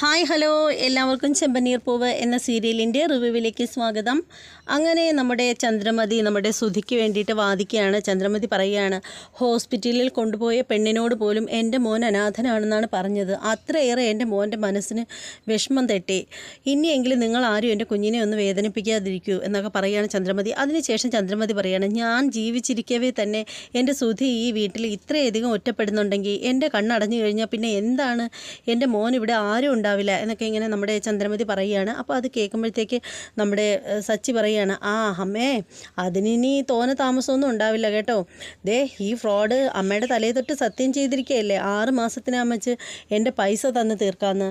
Hi hello. എല്ലാവർക്കും ചെമ്പനീർ പൂവ് എന്ന സീരിയലിന്റെ റിവ്യൂവിലേക്ക് സ്വാഗതം. അങ്ങനെ നമ്മുടെ ചന്ദ്രമതി നമ്മുടെ സുധിക്ക് വേണ്ടിയിട്ട് വാദിക്കുകയാണ്. ചന്ദ്രമതി പറയുകയാണ് ഹോസ്പിറ്റലിൽ കൊണ്ടുപോയ പെണ്ണിനോട് പോലും എന്റെ മോൻ അനാഥനാണെന്നാണ് പറഞ്ഞത്. അത്രയേറെ എന്റെ മോന്റെ മനസ്സിന് വിഷമം തെറ്റി. ഇനിയെങ്കിലും നിങ്ങൾ ആരും എന്റെ കുഞ്ഞിനെ ഒന്ന് വേദനിപ്പിക്കാതിരിക്കൂ എന്നൊക്കെ പറയുകയാണ് ചന്ദ്രമതി. അതിനുശേഷം ചന്ദ്രമതി പറയുകയാണ് ഞാൻ ജീവിച്ചിരിക്കവേ തന്നെ എന്റെ സുധി ഈ വീട്ടിൽ ഇത്രയധികം ഒറ്റപ്പെടുന്നുണ്ടെങ്കിൽ എന്റെ കണ്ണടഞ്ഞു കഴിഞ്ഞാൽ പിന്നെ എന്താണ്? എന്റെ മോൻ ഇവിടെ ആരും ഉണ്ടാവില്ല എന്നൊക്കെ ഇങ്ങനെ നമ്മുടെ ചന്ദ്രമതി പറയുകയാണ്. അപ്പോൾ അത് കേൾക്കുമ്പോഴത്തേക്ക് നമ്മുടെ സച്ചി പറയുകയാണ് ആ അമ്മേ അതിനി തോനെ താമസമൊന്നും ഉണ്ടാവില്ല കേട്ടോ. ദേ ഈ ഫ്രോഡ് അമ്മയുടെ തലയിൽ തൊട്ട് സത്യം ചെയ്തിരിക്കുകയല്ലേ? ആറ് മാസത്തിന് അമ്മച്ച് എന്റെ പൈസ തന്ന് തീർക്കാമെന്ന്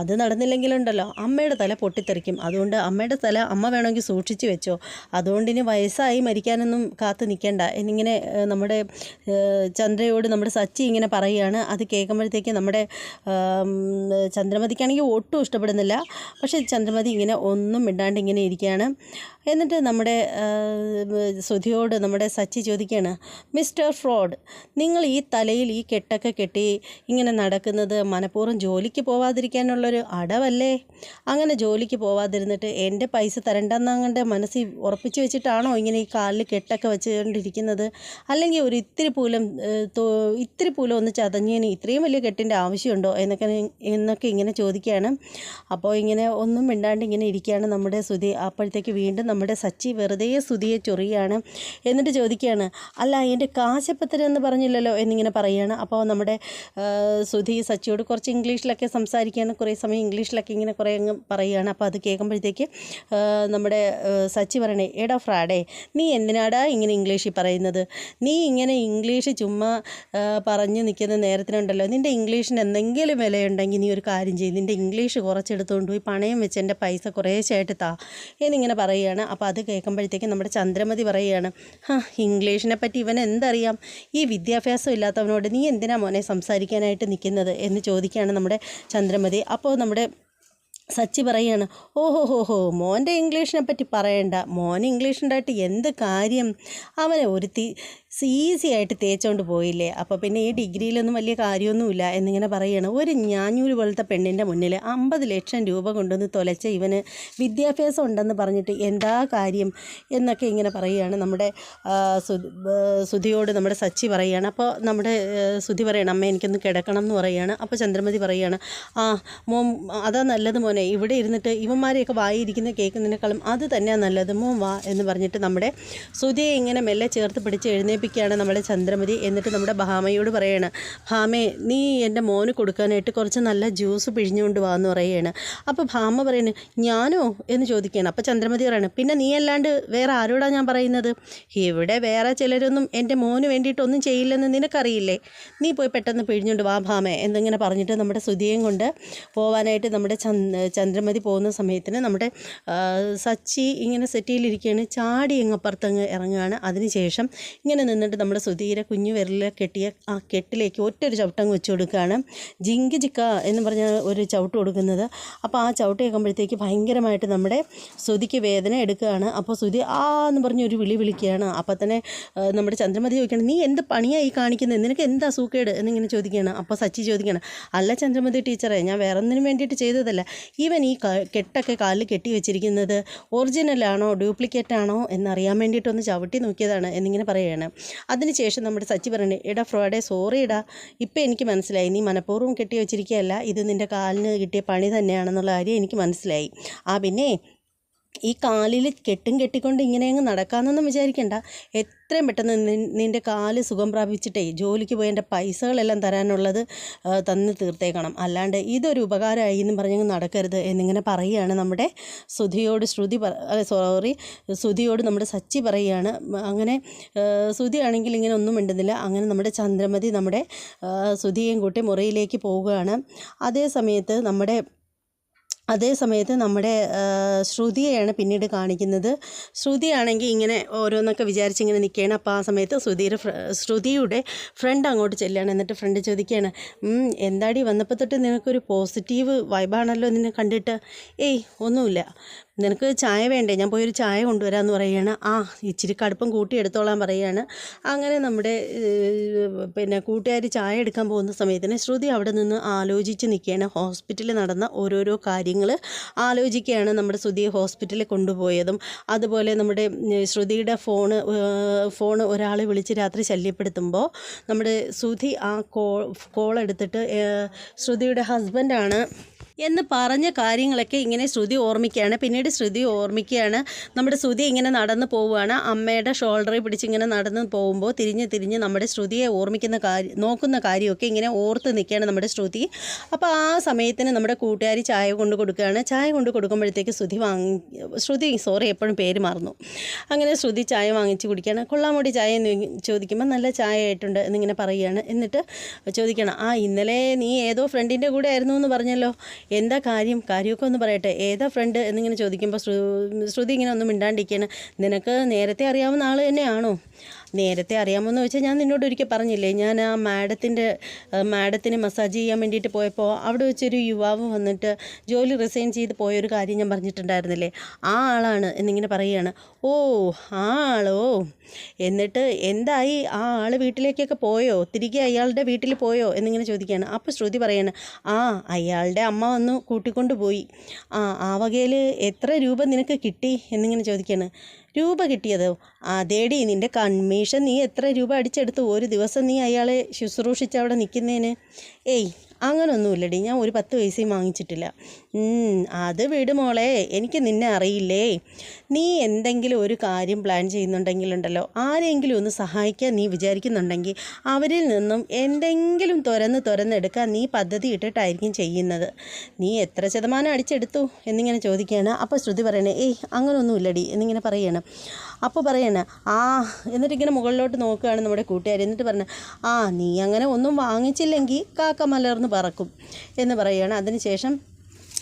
അത് നടന്നില്ലെങ്കിലുണ്ടല്ലോ. അമ്മയുടെ തല പൊട്ടിത്തെറിക്കും. അതുകൊണ്ട് അമ്മയുടെ തല അമ്മ വേണമെങ്കിൽ സൂക്ഷിച്ചു വെച്ചോ. അതുകൊണ്ട് ഇനി വയസ്സായി മരിക്കാനൊന്നും കാത്തു നിൽക്കേണ്ട. എന്നിങ്ങനെ നമ്മുടെ ചന്ദ്രയോട് നമ്മുടെ സച്ചി ഇങ്ങനെ പറയുകയാണ്. അത് കേൾക്കുമ്പോഴത്തേക്ക് നമ്മുടെ ആം, ചന്ദ്രമതിക്കാണെങ്കിൽ ഒട്ടും ഇഷ്ടപ്പെടുന്നില്ല. പക്ഷേ ചന്ദ്രമതി ഇങ്ങനെ ഒന്നും മിണ്ടാണ്ട് ഇങ്ങനെ ഇരിക്കുകയാണ്. എന്നിട്ട് നമ്മുടെ ശ്രുതിയോട് നമ്മുടെ സച്ചി ചോദിക്കുകയാണ് മിസ്റ്റർ ഫ്രോഡ് നിങ്ങൾ ഈ തലയിൽ ഈ കെട്ടൊക്കെ കെട്ടി ഇങ്ങനെ നടക്കുന്നത് മനഃപൂർവം ജോലിക്ക് പോവാതിരിക്കാനുള്ളൊരു അടവല്ലേ? അങ്ങനെ ജോലിക്ക് പോവാതിരുന്നിട്ട് എന്റെ പൈസ തരണ്ടെന്നങ്ങന്റെ മനസ്സിൽ ഉറപ്പിച്ച് വെച്ചിട്ടാണോ ഇങ്ങനെ ഈ കാലിൽ കെട്ടൊക്കെ വെച്ചുകൊണ്ടിരിക്കുന്നത്? അല്ലെങ്കിൽ ഒരു ഇത്തിരി പൂലം ഇത്തിരി പൂലം ഒന്ന് ചതഞ്ഞതിന് ഇത്രയും വലിയ കെട്ടിന്റെ ആവശ്യമുണ്ടോ? എന്നൊക്കെ എന്നൊക്കെ ഇങ്ങനെ ചോദിക്കുകയാണ്. അപ്പോൾ ഇങ്ങനെ ഒന്നും മിണ്ടാണ്ട് ഇങ്ങനെ ഇരിക്കുകയാണ് നമ്മുടെ സുധി അപ്പോഴത്തേക്ക് വീണ്ടും നമ്മുടെ സച്ചി വെറുതെ സുധിയെ ചൊറിയാണ് എന്നിട്ട് ചോദിക്കുകയാണ് അല്ല എന്റെ കാശപ്പത്തരം എന്ന് പറഞ്ഞില്ലല്ലോ എന്നിങ്ങനെ പറയുകയാണ്. അപ്പോൾ നമ്മുടെ സുധി സച്ചിയോട് കുറച്ച് ഇംഗ്ലീഷിലൊക്കെ സംസാരിക്കുകയാണ്. കുറേ സമയം ഇംഗ്ലീഷിലൊക്കെ ഇങ്ങനെ കുറേ അങ്ങ് പറയുകയാണ്. അപ്പോൾ അത് കേൾക്കുമ്പോഴത്തേക്ക് നമ്മുടെ സച്ചി പറയണേ എടാ ഫ്രാഡേ നീ എന്തിനാടാ ഇങ്ങനെ ഇംഗ്ലീഷിൽ പറയുന്നത്? നീ ഇങ്ങനെ ഇംഗ്ലീഷ് ചുമ്മാ പറഞ്ഞു നിൽക്കുന്ന നേരത്തിനുണ്ടല്ലോ. നിന്റെ ഇംഗ്ലീഷിന് എന്തെങ്കിലും വിലയുണ്ടെങ്കിൽ നീ ഒരു കാര്യം ചെയ്യും. നിന്റെ ഇംഗ്ലീഷ് കുറച്ചെടുത്തുകൊണ്ട് പോയി പണയം വെച്ച് എന്റെ പൈസ കുറേശ്ശായിട്ട് താ എന്നിങ്ങനെ പറയുകയാണ്. അപ്പോൾ അത് കേൾക്കുമ്പോഴത്തേക്കും നമ്മുടെ ചന്ദ്രമതി പറയുകയാണ് ഹാ ഇംഗ്ലീഷിനെ പറ്റി ഇവൻ എന്തറിയാം? ഈ വിദ്യാഭ്യാസം ഇല്ലാത്തവനോട് നീ എന്തിനാ മോനെ സംസാരിക്കാനായിട്ട് നിൽക്കുന്നത് എന്ന് ചോദിക്കുകയാണ് നമ്മുടെ ചന്ദ്രമതി. അപ്പോൾ നമ്മുടെ സച്ചി പറയാണ് ഓഹോ ഹോ ഹോ മോന്റെ ഇംഗ്ലീഷിനെ പറ്റി പറയണ്ട. മോൻ ഇംഗ്ലീഷുണ്ടായിട്ട് എന്ത് കാര്യം? അവനെ ഒരുത്തി ഈസി ആയിട്ട് തേച്ചോണ്ട് പോയില്ലേ. അപ്പോൾ പിന്നെ ഈ ഡിഗ്രിയിലൊന്നും വലിയ കാര്യമൊന്നുമില്ല എന്നിങ്ങനെ പറയാണ് ഒരു ഞാഞ്ഞൂൽ പോലത്തെ പെണ്ണിന്റെ മുന്നിൽ അമ്പത് ലക്ഷം രൂപ കൊണ്ടുവന്ന് തൊലച്ച ഇവന് വിദ്യാഭ്യാസം ഉണ്ടെന്ന് പറഞ്ഞിട്ട് എന്താ കാര്യം? എന്നൊക്കെ ഇങ്ങനെ പറയുകയാണ്. നമ്മുടെ സുധിയോട് നമ്മുടെ സച്ചി പറയുകയാണ്. അപ്പോൾ നമ്മുടെ സുധി പറയണം അമ്മ എനിക്കൊന്ന് കിടക്കണം എന്ന് പറയുകയാണ് അപ്പോൾ ചന്ദ്രമതി പറയുകയാണ് ആ മോൻ അതാ നല്ലത് മോനെ. ഇവിടെ ഇരുന്നിട്ട് ഇവന്മാരെയൊക്കെ വായിരിക്കുന്ന കേൾക്കുന്നതിനേക്കാളും അത് തന്നെയാണ് നല്ലത്. മോൻ വാ എന്ന് പറഞ്ഞിട്ട് നമ്മുടെ സുധിയെ ഇങ്ങനെ മെല്ലെ ചേർത്ത് പിടിച്ച് എഴുന്നേപ്പിക്കുകയാണ് നമ്മുടെ ചന്ദ്രമതി. എന്നിട്ട് നമ്മുടെ ഭാമയോട് പറയാണ് ഭാമേ നീ എന്റെ മോന് കൊടുക്കാനായിട്ട് കുറച്ച് നല്ല ജ്യൂസ് പിഴിഞ്ഞുകൊണ്ട് വാ എന്ന് പറയുകയാണ്. അപ്പോൾ ഭാമ പറയുന്നത് ഞാനോ? എന്ന് ചോദിക്കുകയാണ്. അപ്പോൾ ചന്ദ്രമതി പറയാണ് പിന്നെ നീ അല്ലാണ്ട് വേറെ ആരോടാ ഞാൻ പറയുന്നത്? ഇവിടെ വേറെ ചിലരൊന്നും എന്റെ മോന് വേണ്ടിയിട്ടൊന്നും ചെയ്യില്ലെന്ന് നിനക്കറിയില്ലേ? നീ പോയി പെട്ടെന്ന് പിഴിഞ്ഞുകൊണ്ട് വാ ഭാമേ എന്നിങ്ങനെ പറഞ്ഞിട്ട് നമ്മുടെ സുധിയും കൊണ്ട് പോവാനായിട്ട് നമ്മുടെ ചന്ദ് ചന്ദ്രമതി പോകുന്ന സമയത്തിന് നമ്മുടെ സച്ചി ഇങ്ങനെ സെറ്റിയിലിരിക്കുകയാണ്. ചാടി അങ്ങപ്പുറത്തങ്ങ് ഇറങ്ങുകയാണ്. അതിനുശേഷം ഇങ്ങനെ നിന്നിട്ട് നമ്മുടെ സുധീര കുഞ്ഞു വിരലിൽ കെട്ടിയ ആ കെട്ടിലേക്ക് ഒറ്റൊരു ചവിട്ടങ്ങ് വെച്ച് കൊടുക്കുകയാണ്. ജിങ്ക് ജിക്ക എന്ന് പറഞ്ഞ ഒരു ചവിട്ട് കൊടുക്കുന്നത്. അപ്പോൾ ആ ചവിട്ട് കേൾക്കുമ്പോഴത്തേക്ക് ഭയങ്കരമായിട്ട് നമ്മുടെ സുധിക്ക് വേദന എടുക്കുകയാണ്. അപ്പോൾ സുധി ആ എന്ന് പറഞ്ഞ് ഒരു വിളി വിളിക്കുകയാണ്. അപ്പോൾ തന്നെ നമ്മുടെ ചന്ദ്രമതി ചോദിക്കണം നീ എന്ത് പണിയായി കാണിക്കുന്നത് നിനക്ക് എന്താ സൂക്കേട് എന്നിങ്ങനെ ചോദിക്കുകയാണ്. അപ്പോൾ സച്ചി ചോദിക്കണം അല്ല ചന്ദ്രമതി ടീച്ചറെ ഞാൻ വേറെ ഒന്നിനും വേണ്ടിയിട്ട് ചെയ്തതല്ല. ഈവൻ ഈ കെട്ടൊക്കെ കാലിൽ കെട്ടി വെച്ചിരിക്കുന്നത് ഒറിജിനലാണോ ഡ്യൂപ്ലിക്കേറ്റ് ആണോ എന്നറിയാൻ വേണ്ടിയിട്ടൊന്ന് ചവിട്ടി നോക്കിയതാണ് എന്നിങ്ങനെ പറയുകയാണ്. അതിനുശേഷം നമ്മുടെ സച്ചി പറയണേ എടാ ഫ്രോഡേ സോറി ഇടാ ഇപ്പം എനിക്ക് മനസ്സിലായി. നീ മനഃപൂർവം കെട്ടി വെച്ചിരിക്കുകയല്ല. ഇത് നിന്റെ കാലിന് കിട്ടിയ പണി തന്നെയാണെന്നുള്ള കാര്യം എനിക്ക് മനസ്സിലായി. ആ പിന്നെ ഈ കാലിൽ കെട്ടും കെട്ടിക്കൊണ്ട് ഇങ്ങനെ അങ്ങ് നടക്കാമെന്നൊന്നും വിചാരിക്കണ്ട. എത്രയും പെട്ടെന്ന് നിൻ- നിന്റെ കാൽ സുഖം പ്രാപിച്ചിട്ടേ ജോലിക്ക് പോയി എന്റെ പൈസകളെല്ലാം തരാനുള്ളത് തന്ന് തീർത്തേക്കണം. അല്ലാണ്ട് ഇതൊരു ഉപകാരമായി എന്നും പറഞ്ഞങ്ങ് നടക്കരുത് എന്നിങ്ങനെ പറയുകയാണ് നമ്മുടെ സുധിയോട് ശ്രുതി പറ സോറി സുധിയോട് നമ്മുടെ സച്ചി പറയുകയാണ്. അങ്ങനെ സുധി ആണെങ്കിൽ ഇങ്ങനെ ഒന്നും മിണ്ടുന്നില്ല. അങ്ങനെ നമ്മുടെ ചന്ദ്രമതി നമ്മുടെ സുധിയെയും കൂട്ടി മുറിയിലേക്ക് പോവുകയാണ്. അതേ സമയത്ത് നമ്മുടെ അതേ സമയത്ത് നമ്മുടെ ശ്രുതിയെയാണ് പിന്നീട് കാണിക്കുന്നത്. ശ്രുതിയാണെങ്കിൽ ഇങ്ങനെ ഓരോന്നൊക്കെ വിചാരിച്ച് ഇങ്ങനെ നിൽക്കുകയാണ്. അപ്പോൾ ആ സമയത്ത് ശ്രുതിയുടെ ശ്രുതിയുടെ ഫ്രണ്ട് അങ്ങോട്ട് ചെല്ലുകയാണ്. എന്നിട്ട് ഫ്രണ്ട് ചോദിക്കുകയാണ് "ഉം, എന്താടി വന്നപ്പോൾ തൊട്ട് നിനക്കൊരു പോസിറ്റീവ് വൈബാണല്ലോ നിന്നെ കണ്ടിട്ട്? ഏയ് ഒന്നുമില്ല. നിനക്ക് ചായ വേണ്ടേ? ഞാൻ പോയി ഒരു ചായ കൊണ്ടുവരാമെന്ന് പറയുകയാണ്. ആ ഇച്ചിരി കടുപ്പം കൂട്ടി എടുത്തോളാൻ പറയുകയാണ്. അങ്ങനെ നമ്മുടെ പിന്നെ കൂട്ടുകാർ ചായ എടുക്കാൻ പോകുന്ന സമയത്തിന് ശ്രുതി അവിടെ നിന്ന് ആലോചിച്ച് നിൽക്കുകയാണ്. ഹോസ്പിറ്റലിൽ നടന്ന ഓരോരോ കാര്യങ്ങൾ ആലോചിക്കുകയാണ് നമ്മുടെ ശ്രുതിയെ ഹോസ്പിറ്റലിൽ കൊണ്ടുപോയതും. അതുപോലെ നമ്മുടെ ശ്രുതിയുടെ ഫോണ് ഫോൺ ഒരാൾ വിളിച്ച് രാത്രി ശല്യപ്പെടുത്തുമ്പോൾ നമ്മുടെ ശ്രുതി ആ കോൾ കോൾ എടുത്തിട്ട് ശ്രുതിയുടെ ഹസ്ബൻഡാണ് എന്ന് പറഞ്ഞ കാര്യങ്ങളൊക്കെ ഇങ്ങനെ ശ്രുതി ഓർമ്മിക്കുകയാണ്. പിന്നീട് ശ്രുതി ഓർമ്മിക്കുകയാണ്. നമ്മുടെ ശ്രുതി ഇങ്ങനെ നടന്നു പോവുകയാണ്. അമ്മയുടെ ഷോൾഡറിൽ പിടിച്ച് ഇങ്ങനെ നടന്ന് പോകുമ്പോൾ തിരിഞ്ഞ് തിരിഞ്ഞ് നമ്മുടെ ശ്രുതിയെ ഓർമ്മിക്കുന്ന കാര്യം നോക്കുന്ന കാര്യമൊക്കെ ഇങ്ങനെ ഓർത്ത് നിൽക്കുകയാണ് നമ്മുടെ ശ്രുതി. അപ്പോൾ ആ സമയത്തിന് നമ്മുടെ കൂട്ടുകാർ ചായ കൊണ്ട് കൊടുക്കുകയാണ്. ചായ കൊണ്ട് കൊടുക്കുമ്പോഴത്തേക്ക് ശ്രുതി വാങ്ങി ശ്രുതി സോറി എപ്പോഴും പേര് മറന്നു. അങ്ങനെ ശ്രുതി ചായ വാങ്ങിച്ച് കുടിക്കുകയാണ്. കൊള്ളാമോടി ചായ എന്ന് ചോദിക്കുമ്പോൾ നല്ല ചായ ആയിട്ടുണ്ട് എന്നിങ്ങനെ പറയുകയാണ്. എന്നിട്ട് ചോദിക്കണം ആ ഇന്നലെ നീ ഏതോ ഫ്രണ്ടിന്റെ കൂടെ ആയിരുന്നു എന്ന് പറഞ്ഞല്ലോ. എന്താ കാര്യം? കാര്യമൊക്കെ ഒന്ന് പറയട്ടെ. ഏതാ ഫ്രണ്ട് എന്നിങ്ങനെ ചോദിക്കുമ്പോൾ ശ്രു ശ്രുതി ഇങ്ങനെ ഒന്നും മിണ്ടാണ്ടിരിക്കുകയാണ് നിനക്ക് നേരത്തെ അറിയാവുന്ന ആൾ തന്നെയാണോ? നേരത്തെ അറിയാമെന്ന് വെച്ചാൽ ഞാൻ നിന്നോട് ഒരിക്കൽ പറഞ്ഞില്ലേ ഞാൻ ആ മാഡത്തിന്റെ മാഡത്തിന് മസാജ് ചെയ്യാൻ വേണ്ടിയിട്ട് പോയപ്പോൾ അവിടെ വെച്ചൊരു യുവാവ് വന്നിട്ട് ജോലി റിസൈൻ ചെയ്ത് പോയൊരു കാര്യം ഞാൻ പറഞ്ഞിട്ടുണ്ടായിരുന്നില്ലേ ആ ആളാണ് എന്നിങ്ങനെ പറയുകയാണ്. ഓ ആ ആളോ? എന്നിട്ട് എന്തായി? ആ ആൾ വീട്ടിലേക്കൊക്കെ പോയോ? തിരികെ അയാളുടെ വീട്ടിൽ പോയോ? എന്നിങ്ങനെ ചോദിക്കുകയാണ്. അപ്പോൾ ശ്രുതി പറയാണ് ആ അയാളുടെ അമ്മ വന്നു കൂട്ടിക്കൊണ്ടുപോയി. ആ ആ വകയിൽ എത്ര രൂപ നിനക്ക് കിട്ടി? എന്നിങ്ങനെ ചോദിക്കുകയാണ്. രൂപ കിട്ടിയത്. അതേടി നിന്റെ കൺമീഷൻ നീ എത്ര രൂപ അടിച്ചെടുത്തു ഒരു ദിവസം നീ അയാളെ ശുശ്രൂഷിച്ച് അവിടെ നിൽക്കുന്നതിന് ഏയ് അങ്ങനൊന്നുമില്ലടി. ഞാൻ ഒരു പത്ത് പൈസയും വാങ്ങിച്ചിട്ടില്ല. അത് വിട് മോളെ. എനിക്ക് നിന്നെ അറിയില്ലേ? നീ എന്തെങ്കിലും ഒരു കാര്യം പ്ലാൻ ചെയ്യുന്നുണ്ടെങ്കിലുണ്ടല്ലോ. ആരെങ്കിലും ഒന്ന് സഹായിക്കാൻ നീ വിചാരിക്കുന്നുണ്ടെങ്കിൽ അവരിൽ നിന്നും എന്തെങ്കിലും തുറന്ന് തുറന്നെടുക്കാൻ നീ പദ്ധതി ഇട്ടിട്ടായിരിക്കും ചെയ്യുന്നത്. നീ എത്ര ശതമാനം അടിച്ചെടുത്തു എന്നിങ്ങനെ ചോദിക്കുകയാണ്. അപ്പോൾ ശ്രുതി പറയണേ ഏയ് അങ്ങനൊന്നുമില്ലടി. എന്നിങ്ങനെ പറയണം. അപ്പോൾ പറയണ ആ എന്നിട്ടിങ്ങനെ മുകളിലോട്ട് നോക്കുകയാണ് നമ്മുടെ കൂട്ടുകാർ. എന്നിട്ട് പറഞ്ഞു ആ നീ അങ്ങനെ ഒന്നും വാങ്ങിച്ചില്ലെങ്കിൽ കാക്ക മലർന്ന് പറക്കും എന്ന് പറയുകയാണ്. അതിനുശേഷം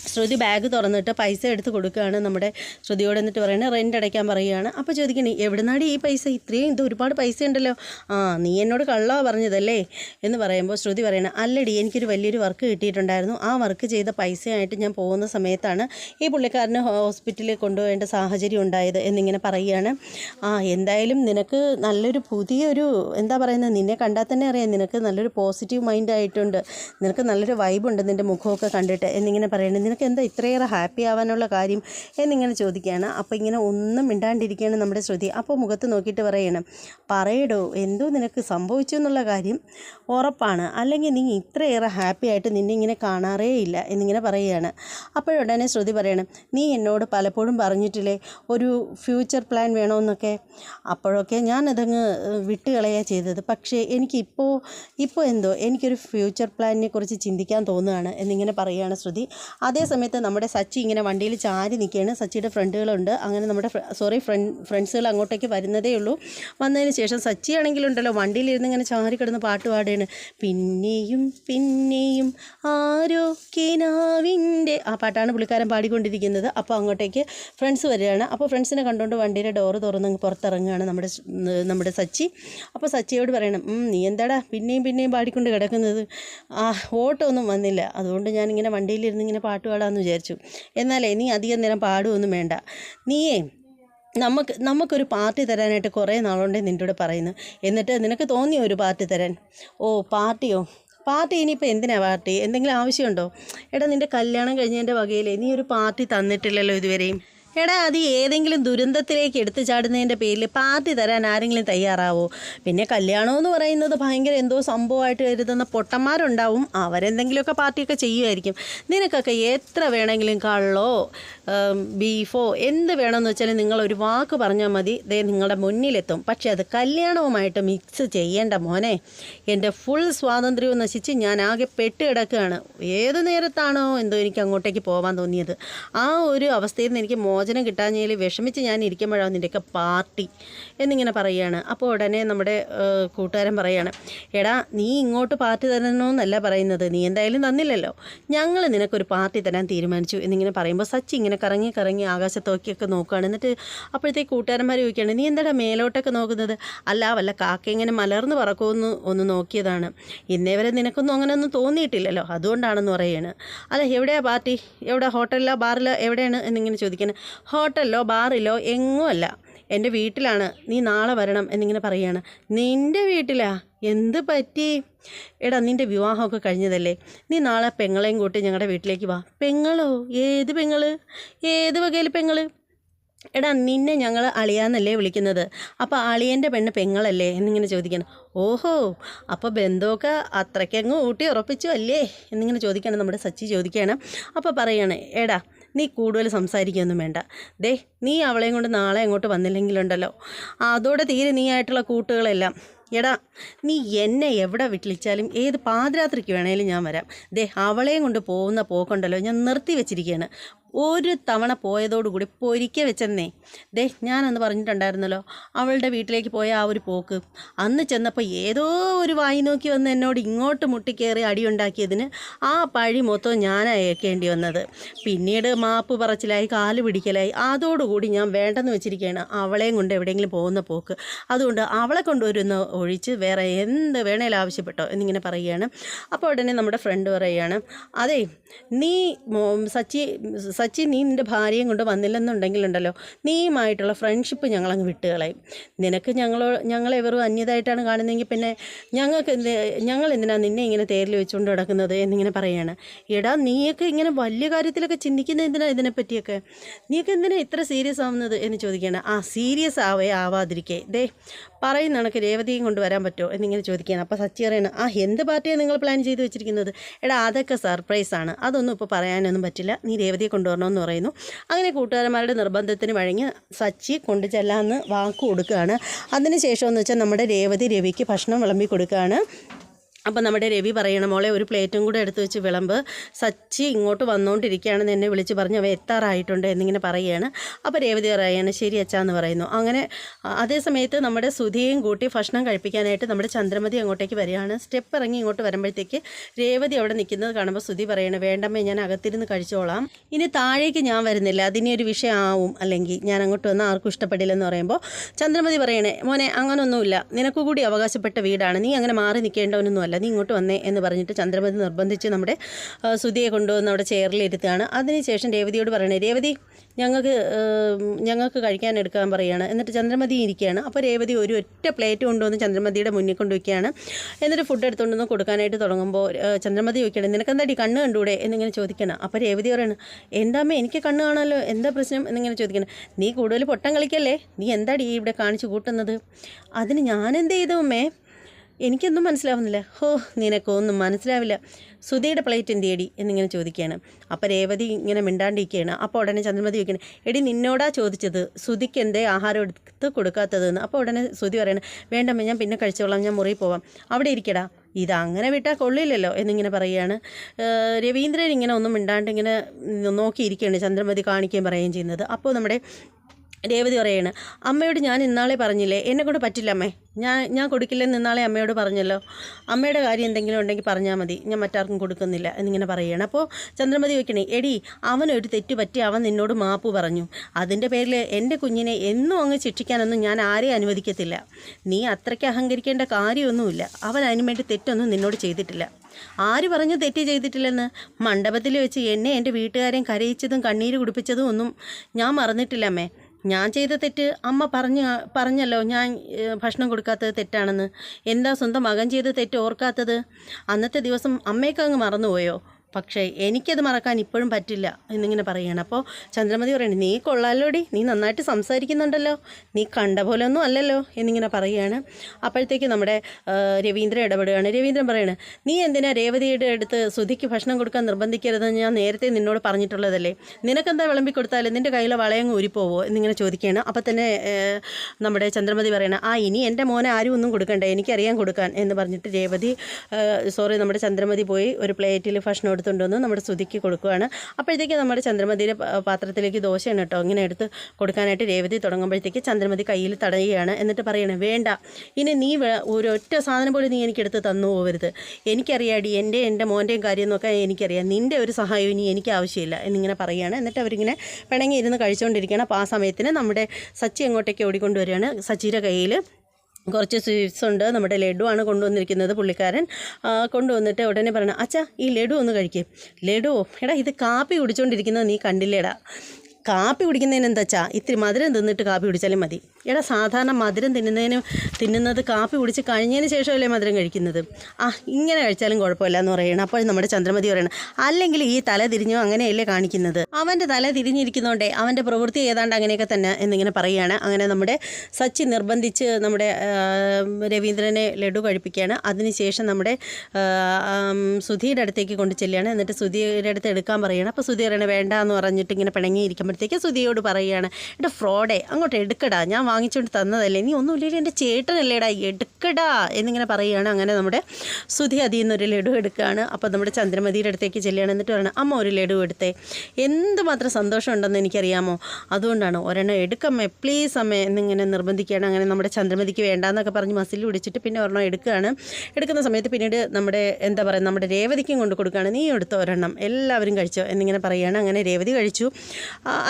ശ്രുതി ബാഗ് തുറന്നിട്ട് പൈസ എടുത്ത് കൊടുക്കുകയാണ് നമ്മുടെ ശ്രുതിയോട് എന്നിട്ട് പറയുന്നത്. റെന്റ് അടയ്ക്കാൻ പറയുകയാണ്. അപ്പോൾ ചോദിക്കണേ എവിടുന്നാടി ഈ പൈസ? ഇത്രയും ഇത് ഒരുപാട് പൈസ ഉണ്ടല്ലോ. ആ നീ എന്നോട് കള്ളാ പറഞ്ഞതല്ലേ? എന്ന് പറയുമ്പോൾ ശ്രുതി പറയണ അല്ലടി എനിക്കൊരു വലിയൊരു വർക്ക് കിട്ടിയിട്ടുണ്ടായിരുന്നു. ആ വർക്ക് ചെയ്ത പൈസയായിട്ട് ഞാൻ പോകുന്ന സമയത്താണ് ഈ പുള്ളിക്കാരന് ഹോസ്പിറ്റലിൽ കൊണ്ടുപോകേണ്ട സാഹചര്യം ഉണ്ടായത് എന്നിങ്ങനെ പറയുകയാണ്. ആ എന്തായാലും നിനക്ക് നല്ലൊരു പുതിയൊരു എന്താ പറയുന്നത് നിന്നെ കണ്ടാൽ തന്നെ അറിയാം നിനക്ക് നല്ലൊരു പോസിറ്റീവ് മൈൻഡ് ആയിട്ടുണ്ട്. നിനക്ക് നല്ലൊരു വൈബുണ്ട് നിന്റെ മുഖമൊക്കെ കണ്ടിട്ട് എന്നിങ്ങനെ പറയുന്നത്. നിനക്ക് എന്താ ഇത്രയേറെ ഹാപ്പി ആവാനുള്ള കാര്യം എന്നിങ്ങനെ ചോദിക്കുകയാണ്. അപ്പോൾ ഇങ്ങനെ ഒന്നും മിണ്ടാണ്ടിരിക്കുകയാണ് നമ്മുടെ ശ്രുതി. അപ്പോൾ മുഖത്ത് നോക്കിയിട്ട് പറയണം പറയടോ എന്തോ നിനക്ക് സംഭവിച്ചു എന്നുള്ള കാര്യം ഉറപ്പാണ്. അല്ലെങ്കിൽ നീ ഇത്രയേറെ ഹാപ്പി ആയിട്ട് നിന്നെ ഇങ്ങനെ കാണാറേ ഇല്ല എന്നിങ്ങനെ പറയുകയാണ്. അപ്പോഴുടനെ ശ്രുതി പറയണം നീ എന്നോട് പലപ്പോഴും പറഞ്ഞിട്ടില്ലേ ഒരു ഫ്യൂച്ചർ പ്ലാൻ വേണമെന്നൊക്കെ അപ്പോഴൊക്കെ ഞാനതങ്ങ് വിട്ടുകളയാ ചെയ്തത്. പക്ഷേ എനിക്കിപ്പോൾ ഇപ്പോൾ എന്തോ എനിക്കൊരു ഫ്യൂച്ചർ പ്ലാനിനെ കുറിച്ച് ചിന്തിക്കാൻ തോന്നുകയാണ് എന്നിങ്ങനെ പറയുകയാണ് ശ്രുതി. അതേ സമയത്ത് നമ്മുടെ സച്ചി ഇങ്ങനെ വണ്ടിയിൽ ചാരി നിൽക്കുകയാണ്. സച്ചിയുടെ ഫ്രണ്ടുകളുണ്ട്. അങ്ങനെ നമ്മുടെ സോറി ഫ്രണ്ട് ഫ്രണ്ട്സുകൾ അങ്ങോട്ടേക്ക് വരുന്നതേ ഉള്ളൂ. വന്നതിന് ശേഷം സച്ചി ആണെങ്കിലുണ്ടല്ലോ വണ്ടിയിലിരുന്ന് ഇങ്ങനെ ചാരി കിടന്ന് പാട്ട് പാടുകയാണ്. പിന്നെയും പിന്നെയും ആരോ ആ പാട്ടാണ് പുള്ളിക്കാരൻ പാടിക്കൊണ്ടിരിക്കുന്നത്. അപ്പോൾ അങ്ങോട്ടേക്ക് ഫ്രണ്ട്സ് വരികയാണ്. അപ്പോൾ ഫ്രണ്ട്സിനെ കണ്ടുകൊണ്ട് വണ്ടിയുടെ ഡോറ് തുറന്ന് പുറത്തിറങ്ങുകയാണ് നമ്മുടെ നമ്മുടെ സച്ചി. അപ്പോൾ സച്ചിയോട് പറയണം നീ എന്താടാ പിന്നെയും പിന്നെയും പാടിക്കൊണ്ട് കിടക്കുന്നത്? ആ ഓട്ടോ ഒന്നും വന്നില്ല. അതുകൊണ്ട് ഞാനിങ്ങനെ വണ്ടിയിലിരുന്ന് ഇങ്ങനെ പാട്ട് പാടാമെന്ന് വിചാരിച്ചു. എന്നാലേ നീ അധികം നേരം പാടുമൊന്നും വേണ്ട. നീയേ നമുക്ക് നമുക്കൊരു പാർട്ടി തരാനായിട്ട് കുറേ നാളുണ്ടേ നിന്റെ കൂടെ പറയുന്നു. എന്നിട്ട് നിനക്ക് തോന്നിയോ ഒരു പാർട്ടി തരാൻ? ഓ പാർട്ടിയോ? പാർട്ടി ഇനിയിപ്പോൾ എന്തിനാ പാർട്ടി? എന്തെങ്കിലും ആവശ്യമുണ്ടോ? എടാ നിന്റെ കല്യാണം കഴിഞ്ഞതിന്റെ വകയിലേ നീ ഒരു പാർട്ടി തന്നിട്ടില്ലല്ലോ ഇതുവരെയും. എടാ അത് ഏതെങ്കിലും ദുരന്തത്തിലേക്ക് എടുത്തു ചാടുന്നതിന്റെ പേരിൽ പാർട്ടി തരാൻ ആരെങ്കിലും തയ്യാറാവോ? പിന്നെ കല്യാണം എന്ന് പറയുന്നത് ഭയങ്കര എന്തോ സംഭവമായിട്ട് കരുതുന്ന പൊട്ടന്മാരുണ്ടാവും. അവരെന്തെങ്കിലുമൊക്കെ പാർട്ടിയൊക്കെ ചെയ്യുമായിരിക്കും. നിനക്കൊക്കെ എത്ര വേണമെങ്കിലും കള്ളോ ബീഫോ എന്ത് വേണമെന്ന് വെച്ചാൽ നിങ്ങൾ ഒരു വാക്ക് പറഞ്ഞാൽ മതി. ദേ നിങ്ങളുടെ മുന്നിലെത്തും. പക്ഷേ അത് കല്യാണവുമായിട്ട് മിക്സ് ചെയ്യേണ്ട മോനെ. എന്റെ ഫുൾ സ്വാതന്ത്ര്യവും നശിച്ച് ഞാൻ ആകെ പെട്ട് കിടക്കുകയാണ്. ഏത് നേരത്താണോ എന്തോ എനിക്ക് അങ്ങോട്ടേക്ക് പോകാൻ തോന്നിയത്. ആ ഒരു അവസ്ഥയിൽ നിന്ന് എനിക്ക് മോനെ മോചനം കിട്ടാഞ്ഞതിൽ വിഷമിച്ച് ഞാൻ ഇരിക്കുമ്പോഴാണ് നിന്റെയൊക്കെ പാർട്ടി എന്നിങ്ങനെ പറയുകയാണ്. അപ്പോൾ ഉടനെ നമ്മുടെ കൂട്ടുകാരൻ പറയാണ് എടാ നീ ഇങ്ങോട്ട് പാർട്ടി തരണമെന്നല്ല പറയുന്നത്. നീ എന്തായാലും തന്നില്ലല്ലോ. ഞങ്ങൾ നിനക്കൊരു പാർട്ടി തരാൻ തീരുമാനിച്ചു. എന്നിങ്ങനെ പറയുമ്പോൾ സച്ചി ഇങ്ങനെ കറങ്ങി കറങ്ങി ആകാശത്തോക്കിയൊക്കെ നോക്കുകയാണ്. എന്നിട്ട് അപ്പോഴത്തേക്ക് കൂട്ടുകാരന്മാർ ചോദിക്കുകയാണ് നീ എന്താടാ മേലോട്ടൊക്കെ നോക്കുന്നത്? അല്ല വല്ല കാക്ക ഇങ്ങനെ മലർന്ന് പറക്കുമെന്ന് ഒന്ന് നോക്കിയതാണ്. ഇന്നേ വരെ നിനക്കൊന്നും അങ്ങനെയൊന്നും തോന്നിയിട്ടില്ലല്ലോ. അതുകൊണ്ടാണെന്ന് പറയാണ് അല്ല എവിടെയാ പാർട്ടി? എവിടെ? ഹോട്ടലിലോ? ബാറിലോ? എവിടെയാണ്? എന്നിങ്ങനെ ചോദിക്കുന്നത് ഹോട്ടലിലോ ബാറിലോ എങ്ങുമല്ല എന്റെ വീട്ടിലാണ്. നീ നാളെ വരണം എന്നിങ്ങനെ പറയുകയാണ് നിന്റെ വീട്ടിലാ? എന്ത് പറ്റി? എടാ നിന്റെ വിവാഹമൊക്കെ കഴിഞ്ഞതല്ലേ? നീ നാളെ പെങ്ങളെയും കൂട്ടി ഞങ്ങളുടെ വീട്ടിലേക്ക് വാ. പെങ്ങളോ? ഏത് പെങ്ങൾ? ഏത് വകയിൽ പെങ്ങൾ? എടാ നിന്നെ ഞങ്ങൾ അളിയാന്നല്ലേ വിളിക്കുന്നത്. അപ്പോൾ അളിയന്റെ പെണ്ണ് പെങ്ങളല്ലേ എന്നിങ്ങനെ ചോദിക്കണം. ഓഹോ അപ്പോൾ ബന്ധമൊക്കെ അത്രയ്ക്കങ്ങ് ഊട്ടി ഉറപ്പിച്ചു അല്ലേ? എന്നിങ്ങനെ ചോദിക്കണം നമ്മുടെ സച്ചി ചോദിക്കുകയാണ് അപ്പോൾ പറയുകയാണ് എടാ നീ കൂടുതൽ സംസാരിക്കുകയൊന്നും വേണ്ട. ദേ നീ അവളെയും കൊണ്ട് നാളെ അങ്ങോട്ട് വന്നില്ലെങ്കിലുണ്ടല്ലോ. അതോടെ തീരെ നീ ആയിട്ടുള്ള കൂട്ടുകളെല്ലാം. എടാ നീ എന്നെ എവിടെ വിളിച്ചാലും ഏത് പാതിരാത്രിക്ക് വേണേലും ഞാൻ വരാം. ദേ അവളെയും കൊണ്ട് പോകുന്ന പോക്കുണ്ടല്ലോ ഞാൻ നിർത്തി വെച്ചിരിക്കുകയാണ് ഒരു തവണ പോയതോടുകൂടി പൊരിക്കെ വെച്ചെന്നേ. ദേ ഞാനന്ന് പറഞ്ഞിട്ടുണ്ടായിരുന്നല്ലോ അവളുടെ വീട്ടിലേക്ക് പോയ ആ ഒരു പോക്ക്. അന്ന് ചെന്നപ്പോൾ ഏതോ ഒരു വായി നോക്കി വന്ന് എന്നോട് ഇങ്ങോട്ട് മുട്ടിക്കേറി അടിയുണ്ടാക്കിയതിന് ആ പഴി മൊത്തം ഞാനാണ് ഏൽക്കേണ്ടി വന്നത്. പിന്നീട് മാപ്പ് പറച്ചിലായി കാൽ പിടിക്കലായി. അതോടുകൂടി ഞാൻ വേണ്ടെന്ന് വെച്ചിരിക്കുകയാണ് അവളെയും കൊണ്ട് എവിടെയെങ്കിലും പോകുന്ന പോക്ക്. അതുകൊണ്ട് അവളെ കൊണ്ടുവരുന്ന ഒഴിച്ച് വേറെ എന്ത് വേണേലും ആവശ്യപ്പെട്ടോ എന്നിങ്ങനെ പറയുകയാണ്. അപ്പോൾ ഉടനെ നമ്മുടെ ഫ്രണ്ട് പറയുകയാണ് അതെ നീ സച്ചി സച്ചി നീ നിന്റെ ഭാര്യയും കൊണ്ട് വന്നില്ലെന്നുണ്ടെങ്കിലുണ്ടല്ലോ നീയുമായിട്ടുള്ള ഫ്രണ്ട്ഷിപ്പ് ഞങ്ങളങ്ങ് വിട്ടുകളയും. നിനക്ക് ഞങ്ങളോ ഞങ്ങളെ വെറും അന്യതായിട്ടാണ് കാണുന്നതെങ്കിൽ പിന്നെ ഞങ്ങൾക്ക് ഞങ്ങൾ എന്തിനാണ് നിന്നെ ഇങ്ങനെ തേരിൽ വെച്ചുകൊണ്ട് നടക്കുന്നത് എന്നിങ്ങനെ പറയുകയാണ് എടാ നീയൊക്കെ ഇങ്ങനെ വലിയ കാര്യത്തിലൊക്കെ ചിന്തിക്കുന്നത് എന്തിനാ ഇതിനെപ്പറ്റിയൊക്കെ? നീയൊക്കെ എന്തിനാ ഇത്ര സീരിയസ് ആവുന്നത് എന്ന് ചോദിക്കുകയാണ്. ആ സീരിയസ് ആവേ ആവാതിരിക്കേ. ദേ പറയുന്ന കണക്ക് രേവതിയും കൊണ്ടുവരാൻ പറ്റുമോ എന്നിങ്ങനെ ചോദിക്കുകയാണ്. അപ്പോൾ സച്ചി പറയണം ആ എന്ത് പാർട്ടിയാണ് നിങ്ങൾ പ്ലാൻ ചെയ്ത് വെച്ചിരിക്കുന്നത്? എടാ അതൊക്കെ സർപ്രൈസാണ് അതൊന്നും ഇപ്പോൾ പറയാനൊന്നും പറ്റില്ല. നീ രേവതിയെ കൊണ്ടുവരണമെന്ന് പറയുന്നു. അങ്ങനെ കൂട്ടുകാരന്മാരുടെ നിർബന്ധത്തിന് വഴങ്ങി സച്ചി കൊണ്ടു ചെല്ലാമെന്ന് വാക്ക് കൊടുക്കുകയാണ്. അതിനുശേഷം എന്ന് വെച്ചാൽ നമ്മുടെ രേവതി രവിക്ക് ഭക്ഷണം വിളമ്പി കൊടുക്കുകയാണ്. അപ്പം നമ്മുടെ രവി പറയണ മോളെ ഒരു പ്ലേറ്റും കൂടെ എടുത്ത് വെച്ച് വിളമ്പ് സച്ചി ഇങ്ങോട്ട് വന്നുകൊണ്ടിരിക്കുകയാണെന്ന് എന്നെ വിളിച്ച് പറഞ്ഞ് അവ എത്താറായിട്ടുണ്ട് എന്നിങ്ങനെ പറയുകയാണ്. അപ്പോൾ രേവതി പറയുകയാണ് ശരി അച്ചാന്ന് പറയുന്നു. അങ്ങനെ അതേ സമയത്ത് നമ്മുടെ സുധിയും കൂട്ടി ഭക്ഷണം കഴിപ്പിക്കാനായിട്ട് നമ്മുടെ ചന്ദ്രമതി അങ്ങോട്ടേക്ക് വരികയാണ്. സ്റ്റെപ്പ് ഇറങ്ങി ഇങ്ങോട്ട് വരുമ്പോഴത്തേക്ക് രേവതി അവിടെ നിൽക്കുന്നത് കാണുമ്പോൾ സുധി പറയണ വേണ്ടമ്മേ ഞാൻ അകത്തിരുന്ന് കഴിച്ചോളാം. ഇനി താഴേക്ക് ഞാൻ വരുന്നില്ല. അതിനെ ഒരു ആവും. അല്ലെങ്കിൽ ഞാൻ അങ്ങോട്ട് വന്നാൽ ആർക്കും ഇഷ്ടപ്പെടില്ലെന്ന് പറയുമ്പോൾ ചന്ദ്രമതി പറയണേ മോനെ അങ്ങനൊന്നുമില്ല. നിനക്ക് കൂടി അവകാശപ്പെട്ട വീടാണ്. നീ അങ്ങനെ മാറി നിൽക്കേണ്ടവനൊന്നുമല്ല നീ ഇങ്ങോട്ട് വന്നേ എന്ന് പറഞ്ഞിട്ട് ചന്ദ്രമതി നിർബന്ധിച്ച് നമ്മുടെ സുധിയെ കൊണ്ടുവന്ന് അവിടെ ചെയറിലിരുത്തുകയാണ് അതിനുശേഷം രേവതിയോട് പറയണേ രേവതി ഞങ്ങൾക്ക് ഞങ്ങൾക്ക് കഴിക്കാൻ എടുക്കാൻ പറയുകയാണ് എന്നിട്ട് ചന്ദ്രമതി ഇരിക്കുകയാണ്. അപ്പോൾ രേവതി ഒരു ഒറ്റ പ്ലേറ്റ് കൊണ്ടുവന്ന് ചന്ദ്രമതിയുടെ മുന്നിൽ കൊണ്ടുവയ്ക്കുകയാണ് എന്നിട്ട് ഫുഡ് എടുത്തുകൊണ്ടൊന്ന് കൊടുക്കാനായിട്ട് തുടങ്ങുമ്പോൾ ചന്ദ്രമതി ചോദിക്കണം നിനക്കെന്താടി കണ്ണ് കണ്ടൂടെ എന്നിങ്ങനെ ചോദിക്കണം. അപ്പോൾ രേവതി പറയണം എന്താമ്മേ എനിക്ക് കണ്ണ് കാണാമല്ലോ എന്താ പ്രശ്നം? എന്നിങ്ങനെ ചോദിക്കണം നീ കൂടുതൽ പൊട്ടം കളിക്കല്ലേ? നീ എന്താടി ഇവിടെ കാണിച്ചു കൂട്ടുന്നത്? അതിന് ഞാനെന്ത് ചെയ്തു അമ്മേ എനിക്കൊന്നും മനസ്സിലാവുന്നില്ല. ഹോ നിനക്കൊന്നും മനസ്സിലാവില്ല. സുധയുടെ പ്ലേറ്റ് എന്ത് ചെയ്യടി എന്നിങ്ങനെ ചോദിക്കുകയാണ്. അപ്പോൾ രേവതി ഇങ്ങനെ മിണ്ടാണ്ടിരിക്കുകയാണ്. അപ്പോൾ ഉടനെ ചന്ദ്രമതി ചോദിക്കണം എടി നിന്നോടാ ചോദിച്ചത്? സുധിക്ക് എന്തേ ആഹാരം എടുത്ത് കൊടുക്കാത്തതെന്ന്? അപ്പോൾ ഉടനെ സുധി പറയണം വേണ്ടമ്മ ഞാൻ പിന്നെ കഴിച്ചോളാം. ഞാൻ മുറിയിൽ പോവാം. അവിടെ ഇരിക്കടാ. ഇത് അങ്ങനെ വിട്ടാൽ കൊള്ളില്ലല്ലോ. എന്നിങ്ങനെ പറയുകയാണ്. രവീന്ദ്രൻ ഇങ്ങനെ ഒന്നും മിണ്ടാണ്ട് ഇങ്ങനെ നോക്കിയിരിക്കുകയാണ് ചന്ദ്രമതി കാണിക്കുകയും പറയുകയും ചെയ്യുന്നത്. അപ്പോൾ നമ്മുടെ രേവതി പറയാണ് അമ്മയോട് ഞാൻ ഇന്നാളെ പറഞ്ഞില്ലേ? എന്നെ കൊണ്ട് പറ്റില്ല അമ്മേ. ഞാൻ ഞാൻ കൊടുക്കില്ലെന്ന് ഇന്നാളെ അമ്മയോട് പറഞ്ഞല്ലോ. അമ്മയുടെ കാര്യം എന്തെങ്കിലും ഉണ്ടെങ്കിൽ പറഞ്ഞാൽ മതി. ഞാൻ മറ്റാർക്കും കൊടുക്കുന്നില്ല. എന്നിങ്ങനെ പറയുകയാണ് അപ്പോൾ ചന്ദ്രമതി വയ്ക്കണേ എടി അവനൊരു തെറ്റ് പറ്റി അവൻ നിന്നോട് മാപ്പ് പറഞ്ഞു. അതിന്റെ പേരിൽ എന്റെ കുഞ്ഞിനെ എന്നും അങ്ങ് ശിക്ഷിക്കാനൊന്നും ഞാൻ ആരെയും അനുവദിക്കത്തില്ല. നീ അത്രയ്ക്ക് അഹങ്കരിക്കേണ്ട കാര്യമൊന്നുമില്ല. അവൻ അതിനു വേണ്ടി തെറ്റൊന്നും നിന്നോട് ചെയ്തിട്ടില്ല. ആര് പറഞ്ഞു തെറ്റ് ചെയ്തിട്ടില്ലെന്ന്? മണ്ഡപത്തിൽ വെച്ച് എന്നെ എന്റെ വീട്ടുകാരെയും കരയിച്ചതും കണ്ണീര് കുടിപ്പിച്ചതും ഒന്നും ഞാൻ മറന്നിട്ടില്ല അമ്മേ. ഞാൻ ചെയ്ത തെറ്റ് അമ്മ പറഞ്ഞു പറഞ്ഞല്ലോ ഞാൻ ഭക്ഷണം കൊടുക്കാത്തത് തെറ്റാണെന്ന്. എന്താ സ്വന്തം മകൻ ചെയ്ത തെറ്റ് ഓർക്കാത്തത്? അന്നത്തെ ദിവസം അമ്മയൊക്കെ അങ്ങ് മറന്നുപോയോ? പക്ഷേ എനിക്കത് മറക്കാൻ ഇപ്പോഴും പറ്റില്ല എന്നിങ്ങനെ പറയുകയാണ്. അപ്പോൾ ചന്ദ്രമതി പറയുന്നത് നീ കൊള്ളാലോടി നീ നന്നായിട്ട് സംസാരിക്കുന്നുണ്ടല്ലോ നീ കണ്ട പോലെ ഒന്നും അല്ലല്ലോ എന്നിങ്ങനെ പറയുകയാണ്. അപ്പോഴത്തേക്ക് നമ്മുടെ രവീന്ദ്രൻ ഇടപെടുകയാണ്. രവീന്ദ്രൻ പറയുന്നത് നീ എന്തിനാ രേവതിയുടെ അടുത്ത് സുധിക്ക് ഭക്ഷണം കൊടുക്കാൻ നിർബന്ധിക്കരുതെന്ന് ഞാൻ നേരത്തെ നിന്നോട് പറഞ്ഞിട്ടുള്ളതല്ലേ. നിനക്കെന്താ വിളമ്പി കൊടുത്താൽ നിന്റെ കയ്യിലെ വളയങ്ങ് ഊരിപ്പോവോ? എന്നിങ്ങനെ ചോദിക്കുകയാണ്. അപ്പോൾ തന്നെ നമ്മുടെ ചന്ദ്രമതി പറയണ ആ ഇനി എന്റെ മോനെ ആരും ഒന്നും കൊടുക്കണ്ടേ എനിക്കറിയാൻ കൊടുക്കാൻ എന്ന് പറഞ്ഞിട്ട് രേവതി സോറി നമ്മുടെ ചന്ദ്രമതി പോയി ഒരു പ്ലേറ്റിൽ ഭക്ഷണം എടുത്തുകൊണ്ട് വന്ന് നമ്മുടെ ശ്രുതിക്ക് കൊടുക്കുകയാണ്. അപ്പോഴത്തേക്ക് നമ്മുടെ ചന്ദ്രമതിയുടെ പാത്രത്തിലേക്ക് ദോശയാണ് കേട്ടോ ഇങ്ങനെ എടുത്ത് കൊടുക്കാനായിട്ട് രേവതി തുടങ്ങുമ്പോഴത്തേക്ക് ചന്ദ്രമതി കയ്യിൽ തടയുകയാണ്. എന്നിട്ട് പറയണേ വേണ്ട ഇനി നീ ഒരൊറ്റ സാധനം പോലും നീ എനിക്കെടുത്ത് തന്നു പോകരുത്. എനിക്കറിയാടി എന്റെ എന്റെ മോന്റെയും കാര്യം നോക്കാൻ എനിക്കറിയാം. നിന്റെ ഒരു സഹായം ഇനി എനിക്ക് ആവശ്യമില്ല. എന്നിങ്ങനെ പറയുകയാണ്. എന്നിട്ട് അവരിങ്ങനെ പിണങ്ങി ഇരുന്ന് കഴിച്ചുകൊണ്ടിരിക്കുകയാണ്. അപ്പോൾ ആ സമയത്തിന് നമ്മുടെ സച്ചി അങ്ങോട്ടേക്ക് ഓടിക്കൊണ്ടുവരികയാണ്. സച്ചിയുടെ കയ്യിൽ കുറച്ച് സ്വീറ്റ്സ് ഉണ്ട്. നമ്മുടെ ലഡു ആണ് കൊണ്ടുവന്നിരിക്കുന്നത് പുള്ളിക്കാരൻ. കൊണ്ടുവന്നിട്ട് ഉടനെ പറഞ്ഞു അച്ഛാ ഈ ലഡു ഒന്ന് കഴിക്കും. ലഡു എടാ ഇത് കാപ്പി കുടിച്ചുകൊണ്ടിരിക്കുന്നത് നീ കണ്ടില്ലേടാ. കാപ്പി കുടിക്കുന്നതിന് എന്താ വെച്ചാ ഇത്തിരി മധുരം തിന്നിട്ട് കാപ്പി കുടിച്ചാലും മതി. എടാ സാധാരണ മധുരം തിന്നുന്നതിന് തിന്നുന്നത് കാപ്പി കുടിച്ച് കഴിഞ്ഞതിന് ശേഷമല്ലേ മധുരം കഴിക്കുന്നത്? ആ ഇങ്ങനെ കഴിച്ചാലും കുഴപ്പമില്ല എന്ന് പറയണം അപ്പോൾ നമ്മുടെ ചന്ദ്രമതി പറയണം അല്ലെങ്കിൽ ഈ തല തിരിഞ്ഞു അങ്ങനെയല്ലേ കാണിക്കുന്നത്? അവന്റെ തല തിരിഞ്ഞിരിക്കുന്നതുകൊണ്ടേ അവന്റെ പ്രവൃത്തി ഏതാണ്ട് അങ്ങനെയൊക്കെ തന്നെ എന്നിങ്ങനെ പറയുകയാണ്. അങ്ങനെ നമ്മുടെ സച്ചി നിർബന്ധിച്ച് നമ്മുടെ രവീന്ദ്രനെ ലഡു കഴിപ്പിക്കുകയാണ്. അതിനുശേഷം നമ്മുടെ സുധീയുടെ അടുത്തേക്ക് കൊണ്ട് ചെല്ലുകയാണ്. എന്നിട്ട് സുധിയുടെ അടുത്ത് എടുക്കാൻ പറയുകയാണ്. അപ്പോൾ സുധി പറയണേ വേണ്ട എന്ന് പറഞ്ഞിട്ട് ഇങ്ങനെ പിണങ്ങിയിരിക്കുമ്പോഴത്തേക്ക് സുധിയോട് പറയുകയാണ് എടാ ഫ്രോഡേ അങ്ങോട്ട് എടുക്കടാ. ഞാൻ വാങ്ങിച്ചുകൊണ്ട് തന്നതല്ലേ? നീ ഒന്നും ഒന്നുമില്ലെങ്കിൽ എന്റെ ചേട്ടനല്ലേടാ എടുക്കടാ എന്നിങ്ങനെ പറയുകയാണ്. അങ്ങനെ നമ്മുടെ സുധി അതിൽ നിന്നൊരു ലഡു എടുക്കുകയാണ്. അപ്പോൾ നമ്മുടെ ചന്ദ്രമതിയുടെ അടുത്തേക്ക് ചെല്ലുകയാണ്. എന്നിട്ട് പറയണം അമ്മ ഒരു ലഡു എടുത്തേ. എന്തുമാത്രം സന്തോഷമുണ്ടെന്ന് എനിക്കറിയാമോ? അതുകൊണ്ടാണ് ഒരെണ്ണം എടുക്കമ്മേ പ്ലീസ് അമ്മേ എന്നിങ്ങനെ നിർബന്ധിക്കുകയാണ്. അങ്ങനെ നമ്മുടെ ചന്ദ്രമതിക്ക് വേണ്ടാന്നൊക്കെ പറഞ്ഞ് മസിൽ പിടിച്ചിട്ട് പിന്നെ ഒരെണ്ണം എടുക്കുകയാണ്. എടുക്കുന്ന സമയത്ത് പിന്നീട് നമ്മുടെ എന്താ പറയുക നമ്മുടെ രേവതിക്കും കൊണ്ട് കൊടുക്കുകയാണ്. നീ എടുത്ത ഒരെണ്ണം എല്ലാവരും കഴിച്ചോ? എന്നിങ്ങനെ പറയുകയാണ്. അങ്ങനെ രേവതി കഴിച്ചു.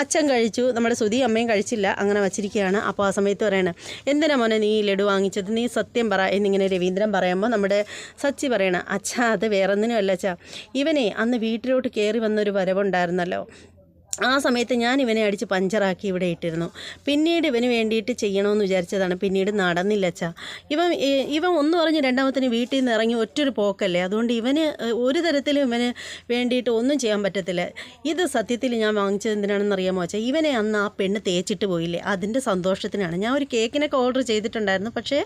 അച്ഛൻ കഴിച്ചു. നമ്മുടെ സുധി അമ്മയും കഴിച്ചില്ല. അങ്ങനെ വച്ചിരിക്കുകയാണ്. അപ്പോൾ ആ സമയത്ത് പറയണം എന്തിനാ മോനെ നീ ലഡു വാങ്ങിച്ചത്? നീ സത്യം പറ എന്നിങ്ങനെ രവീന്ദ്രൻ പറയുമ്പോൾ നമ്മുടെ സച്ചി പറയണം അച്ഛാ അത് വേറൊന്നിനും അല്ല അച്ഛാ. ഇവനെ അന്ന് വീട്ടിലോട്ട് കയറി വന്നൊരു വരവുണ്ടായിരുന്നല്ലോ. ആ സമയത്ത് ഞാൻ ഇവനെ അടിച്ച് പഞ്ചറാക്കി ഇവിടെ ഇട്ടിരുന്നു. പിന്നീട് ഇവന് വേണ്ടിയിട്ട് ചെയ്യണമെന്ന് വിചാരിച്ചതാണ്. പിന്നീട് നടന്നില്ല അച്ഛാ. ഇവൻ ഇവൻ ഒന്ന് പറഞ്ഞ് രണ്ടാമത്തിന് വീട്ടിൽ നിന്ന് ഇറങ്ങി ഒറ്റൊരു പോക്കല്ലേ? അതുകൊണ്ട് ഇവന് ഒരു തരത്തിലും ഇവന് വേണ്ടിയിട്ട് ഒന്നും ചെയ്യാൻ പറ്റത്തില്ല. ഇത് സത്യത്തിൽ ഞാൻ വാങ്ങിച്ചത് എന്തിനാണെന്ന് അറിയാമോ അച്ഛാ? ഇവനെ അന്ന് ആ പെണ്ണ് തേച്ചിട്ട് പോയില്ലേ? അതിന്റെ സന്തോഷത്തിനാണ്. ഞാൻ ഒരു കേക്കിനൊക്കെ ഓർഡർ ചെയ്തിട്ടുണ്ടായിരുന്നു. പക്ഷേ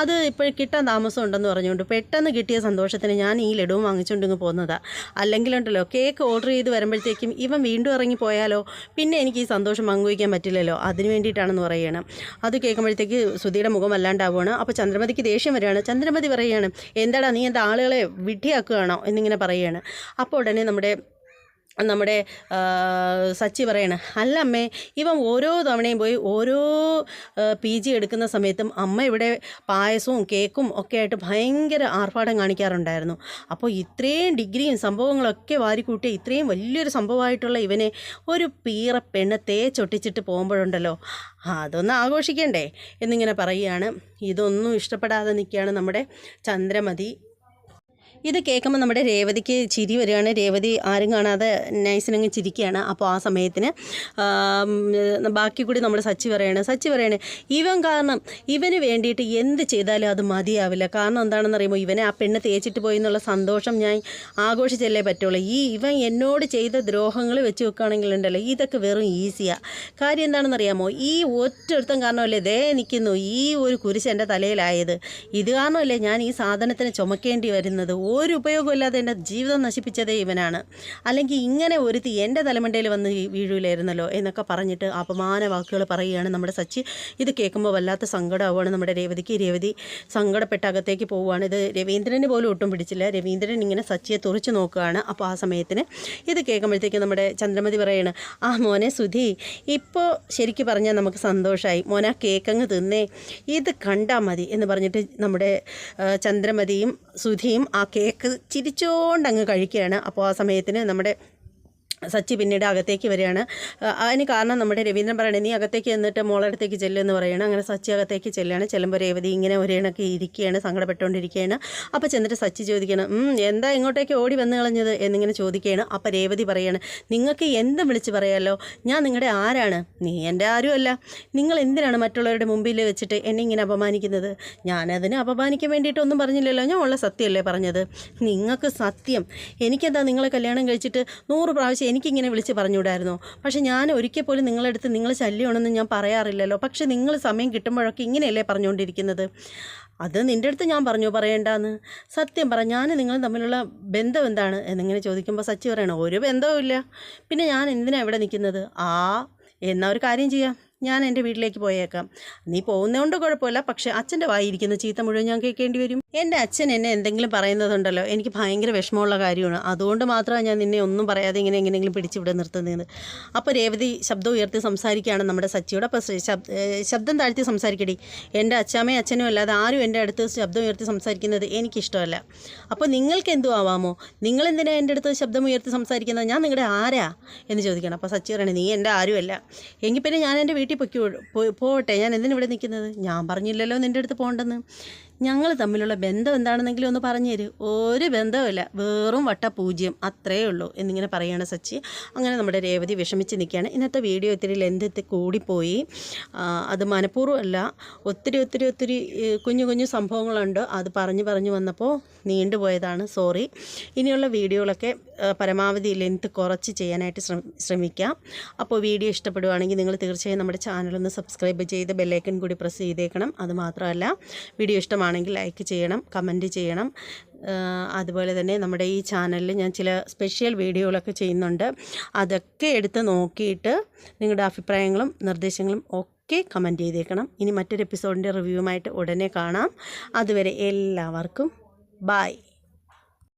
അത് ഇപ്പോൾ കിട്ടാൻ താമസം ഉണ്ടെന്ന് പറഞ്ഞുകൊണ്ട് പെട്ടെന്ന് കിട്ടിയ സന്തോഷത്തിന് ഞാൻ ഈ ലഡുവും വാങ്ങിച്ചുകൊണ്ട് ഇങ്ങ് പോകുന്നതാണ് അല്ലെങ്കിലുണ്ടല്ലോ കേക്ക് ഓർഡർ ചെയ്ത് വരുമ്പോഴത്തേക്കും ഇവൻ വീണ്ടും ഇറങ്ങി പോയാലോ? പിന്നെ എനിക്ക് ഈ സന്തോഷം പങ്കുവയ്ക്കാൻ പറ്റില്ലല്ലോ. അതിന് വേണ്ടിയിട്ടാണെന്ന് പറയണം അത് കേൾക്കുമ്പോഴത്തേക്ക് സുധിയുടെ മുഖം വല്ലാണ്ടാവുകയാണ്. അപ്പോൾ ചന്ദ്രമതിക്ക് ദേഷ്യം വരികയാണ്. ചന്ദ്രമതി പറയുകയാണ് എന്താടാ നീ എന്താ ആളുകളെ വിഡ്ഢിയാക്കുകയാണോ? എന്നിങ്ങനെ പറയുകയാണ്. അപ്പോൾ ഉടനെ നമ്മുടെ നമ്മുടെ സച്ചി പറയണ അല്ല അമ്മേ ഇവൻ ഓരോ തവണയും പോയി ഓരോ പി ജി എടുക്കുന്ന സമയത്തും അമ്മ ഇവിടെ പായസവും കേക്കും ഒക്കെ ആയിട്ട് ഭയങ്കര ആർഭാടം കാണിക്കാറുണ്ടായിരുന്നു. അപ്പോൾ ഇത്രയും ഡിഗ്രിയും സംഭവങ്ങളൊക്കെ വാരിക്കൂട്ടിയ ഇത്രയും വലിയൊരു സംഭവമായിട്ടുള്ള ഇവനെ ഒരു പീറ പെണ്ണ് തേച്ചൊട്ടിച്ചിട്ട് പോകുമ്പോഴുണ്ടല്ലോ. അതൊന്ന് ആഘോഷിക്കണ്ടേ? എന്നിങ്ങനെ പറയുകയാണ്. ഇതൊന്നും ഇഷ്ടപ്പെടാതെ നിൽക്കുകയാണ് നമ്മുടെ ചന്ദ്രമതി. ഇത് കേൾക്കുമ്പോൾ നമ്മുടെ രേവതിക്ക് ചിരി വരികയാണ്. രേവതി ആരും കാണാതെ നൈസിനങ്ങ് ചിരിക്കുകയാണ്. അപ്പോൾ ആ സമയത്തിന് ബാക്കി കൂടി നമ്മുടെ സച്ചി പറയാണ് സച്ചി പറയാണ് ഇവൻ കാരണം ഇവന് വേണ്ടിയിട്ട് എന്ത് ചെയ്താലും അത് മതിയാവില്ല. കാരണം എന്താണെന്ന് അറിയുമ്പോൾ ഇവനെ ആ പെണ്ണ് തേച്ചിട്ട് പോയി എന്നുള്ള സന്തോഷം ഞാൻ ആഘോഷിച്ചല്ലേ പറ്റുള്ളൂ. ഈ ഇവൻ എന്നോട് ചെയ്ത ദ്രോഹങ്ങൾ വെച്ച് വെക്കുകയാണെങ്കിൽ ഉണ്ടല്ലോ ഇതൊക്കെ വെറും ഈസിയാണ് കാര്യം എന്താണെന്ന് അറിയാമോ? ഈ ഒറ്റൊരുത്തം കാരണമല്ലേ ദേ നിൽക്കുന്നു. ഈ ഒരു കുരിശ് എന്റെ തലയിലായത്. ഇത് കാരണമല്ലേ ഞാൻ ഈ സാധനത്തിന് ചുമക്കേണ്ടി വരുന്നത്? ഒരു ഉപയോഗമില്ലാതെ എന്റെ ജീവിതം നശിപ്പിച്ചതേ ഇവനാണ്. അല്ലെങ്കിൽ ഇങ്ങനെ ഒരുത്തി എന്റെ തലമണ്ടയിൽ വന്ന് വീഴൂലായിരുന്നല്ലോ എന്നൊക്കെ പറഞ്ഞിട്ട് അപമാന വാക്കുകൾ പറയുകയാണ് നമ്മുടെ സച്ചി. ഇത് കേൾക്കുമ്പോൾ വല്ലാത്ത സങ്കടമാവുകയാണ് നമ്മുടെ രേവതിക്ക്. രേവതി സങ്കടപ്പെട്ട് അകത്തേക്ക് പോവുകയാണ്. ഇത് രവീന്ദ്രന് പോലും ഒട്ടും പിടിച്ചില്ല. രവീന്ദ്രൻ ഇങ്ങനെ സച്ചിയെ തുറച്ചു നോക്കുകയാണ് അപ്പോൾ ആ സമയത്തിന് ഇത് കേൾക്കുമ്പോഴത്തേക്ക് നമ്മുടെ ചന്ദ്രമതി പറയാണ് ആ മോനെ സുധി ഇപ്പോൾ ശരിക്കും പറഞ്ഞാൽ നമുക്ക് സന്തോഷമായി. മോനെ ആ കേക്ക് അങ്ങ് തിന്നേ. ഇത് കണ്ടാൽ മതി എന്ന് പറഞ്ഞിട്ട് നമ്മുടെ ചന്ദ്രമതിയും സുധിയും ആ കേക്ക് ചിരിച്ചോണ്ട് അങ്ങ് കഴിക്കുകയാണ്. അപ്പോൾ ആ സമയത്തിന് നമ്മുടെ സച്ചി പിന്നീട് അകത്തേക്ക് വരികയാണ്. അതിന് കാരണം നമ്മുടെ രവീന്ദ്രൻ പറയണേ നീ അകത്തേക്ക് ചെന്നിട്ട് മോളടുത്തേക്ക് ചെല്ലുമെന്ന് പറയുകയാണ് അങ്ങനെ സച്ചി അകത്തേക്ക് ചെല്ലുകയാണ്. ചെല്ലുമ്പോൾ രേവതി ഇങ്ങനെ ഒരേണൊക്കെ ഇരിക്കുകയാണ് സങ്കടപ്പെട്ടുകൊണ്ടിരിക്കുകയാണ്. അപ്പോൾ ചെന്നിട്ട് സച്ചി ചോദിക്കണം എന്താ ഇങ്ങോട്ടേക്ക് ഓടി വന്നു കളഞ്ഞത്? എന്നിങ്ങനെ ചോദിക്കുകയാണ്. അപ്പോൾ രേവതി പറയാണ് നിങ്ങൾക്ക് എന്തും വിളിച്ച് പറയാമല്ലോ ഞാൻ നിങ്ങളുടെ ആരാണ്? നീ എന്റെ ആരുമല്ല. നിങ്ങൾ എന്തിനാണ് മറ്റുള്ളവരുടെ മുമ്പിൽ വെച്ചിട്ട് എന്നെ ഇങ്ങനെ അപമാനിക്കുന്നത്? ഞാനതിനെ അപമാനിക്കാൻ വേണ്ടിയിട്ടൊന്നും പറഞ്ഞില്ലല്ലോ. ഞാൻ ഉള്ള സത്യമല്ലേ പറഞ്ഞത്? നിങ്ങൾക്ക് സത്യം. എനിക്കെന്താ നിങ്ങളെ കല്യാണം കഴിച്ചിട്ട് നൂറ് പ്രാവശ്യം എനിക്കിങ്ങനെ വിളിച്ച് പറഞ്ഞുവിടായിരുന്നു പക്ഷേ ഞാൻ ഒരിക്കൽ പോലും നിങ്ങളടുത്ത് നിങ്ങൾ ശല്യമാണെന്ന് ഞാൻ പറയാറില്ലല്ലോ. പക്ഷേ നിങ്ങൾ സമയം കിട്ടുമ്പോഴൊക്കെ ഇങ്ങനെയല്ലേ പറഞ്ഞുകൊണ്ടിരിക്കുന്നത്? അത് നിന്റെ അടുത്ത് ഞാൻ പറഞ്ഞു പറയേണ്ടെന്ന്. സത്യം പറ ഞാൻ നിങ്ങൾ തമ്മിലുള്ള ബന്ധം എന്താണ്? എന്നിങ്ങനെ ചോദിക്കുമ്പോൾ സച്ചി പറയണം ഒരു ബന്ധവും ഇല്ല പിന്നെ ഞാൻ എന്തിനാണ് ഇവിടെ നിൽക്കുന്നത്? ആ എന്നാൽ ഒരു കാര്യം ചെയ്യാം. ഞാൻ എന്റെ വീട്ടിലേക്ക് പോയേക്കാം. നീ പോകുന്നതുകൊണ്ട് കുഴപ്പമില്ല. പക്ഷേ അച്ഛന്റെ വായിരിക്കുന്ന. ചീത്ത മുഴുവൻ ഞാൻ കേൾക്കേണ്ടി വരും. എന്റെ അച്ഛൻ എന്നെ എന്തെങ്കിലും പറയുന്നതുണ്ടല്ലോ. എനിക്ക് ഭയങ്കര വിഷമമുള്ള കാര്യമാണ്. അതുകൊണ്ട് മാത്രമാണ് ഞാൻ നിന്നെ ഒന്നും പറയാതെ ഇങ്ങനെ എങ്ങനെയെങ്കിലും പിടിച്ചിവിടെ നിർത്തുന്നത് അപ്പോൾ രേവതി ശബ്ദം ഉയർത്തി സംസാരിക്കുകയാണ് നമ്മുടെ സച്ചിയോട്. അപ്പോൾ ശബ്ദം താഴ്ത്തി സംസാരിക്കടി. എന്റെ അച്ഛാമ്മയും അച്ഛനും അല്ലാതെ ആരും എന്റെ അടുത്ത് ശബ്ദം ഉയർത്തി സംസാരിക്കുന്നത് എനിക്കിഷ്ടമല്ല. അപ്പോൾ നിങ്ങൾക്ക് എന്തു ആവാമോ? എന്തിനാ എന്റെ അടുത്ത് ശബ്ദം ഉയർത്തി സംസാരിക്കുന്നത്? ഞാൻ നിങ്ങളുടെ ആരാ? എന്ന് ചോദിക്കണം അപ്പോൾ സച്ചി പറയണേ നീ എന്റെ ആരുമല്ല. എങ്കിൽ പിന്നെ ഞാൻ എന്റെ പൊയ്ക്കോ പോ- പോവട്ടെ. ഞാൻ എന്തിനാണ് ഇവിടെ നിൽക്കുന്നത്? ഞാൻ പറഞ്ഞില്ലല്ലോ നിന്റെ അടുത്ത് പോകണ്ടെന്ന്. ഞങ്ങൾ തമ്മിലുള്ള ബന്ധം എന്താണെന്നെങ്കിലും ഒന്ന് പറഞ്ഞു തരൂ. ഒരു ബന്ധവുമില്ല. വെറും വട്ട പൂജ്യം. അത്രയേ ഉള്ളൂ. എന്നിങ്ങനെ പറയുകയാണ് സച്ചി. അങ്ങനെ നമ്മുടെ രേവതി വിഷമിച്ച് നിൽക്കുകയാണ്. ഇന്നത്തെ വീഡിയോ ഇത്തിരി ലെന്ത് കൂടിപ്പോയി. അത് മനഃപൂർവമല്ല. ഒത്തിരി ഒത്തിരി ഒത്തിരി കുഞ്ഞു കുഞ്ഞു സംഭവങ്ങളുണ്ട്. അത് പറഞ്ഞു പറഞ്ഞു വന്നപ്പോൾ നീണ്ടുപോയതാണ് സോറി. ഇനിയുള്ള വീഡിയോകളൊക്കെ പരമാവധി ലെങ്ത് കുറച്ച് ചെയ്യാനായിട്ട് ശ്രമിക്കാം. അപ്പോൾ വീഡിയോ ഇഷ്ടപ്പെടുവാണെങ്കിൽ നിങ്ങൾ തീർച്ചയായും നമ്മുടെ ചാനലൊന്ന് സബ്സ്ക്രൈബ് ചെയ്ത് ബെല്ലൈക്കൺ കൂടി പ്രസ് ചെയ്തേക്കണം. അത് മാത്രമല്ല വീഡിയോ ഇഷ്ടമാണെങ്കിൽ ലൈക്ക് ചെയ്യണം കമന്റ് ചെയ്യണം. അതുപോലെ തന്നെ നമ്മുടെ ഈ ചാനലിൽ ഞാൻ ചില സ്പെഷ്യൽ വീഡിയോകളൊക്കെ ചെയ്യുന്നുണ്ട്. അതൊക്കെ എടുത്ത് നോക്കിയിട്ട് നിങ്ങളുടെ അഭിപ്രായങ്ങളും നിർദ്ദേശങ്ങളും ഒക്കെ കമന്റ് ചെയ്തേക്കണം. ഇനി മറ്റൊരു എപ്പിസോഡിന്റെ റിവ്യൂവുമായിട്ട് ഉടനെ കാണാം. അതുവരെ എല്ലാവർക്കും ബായ്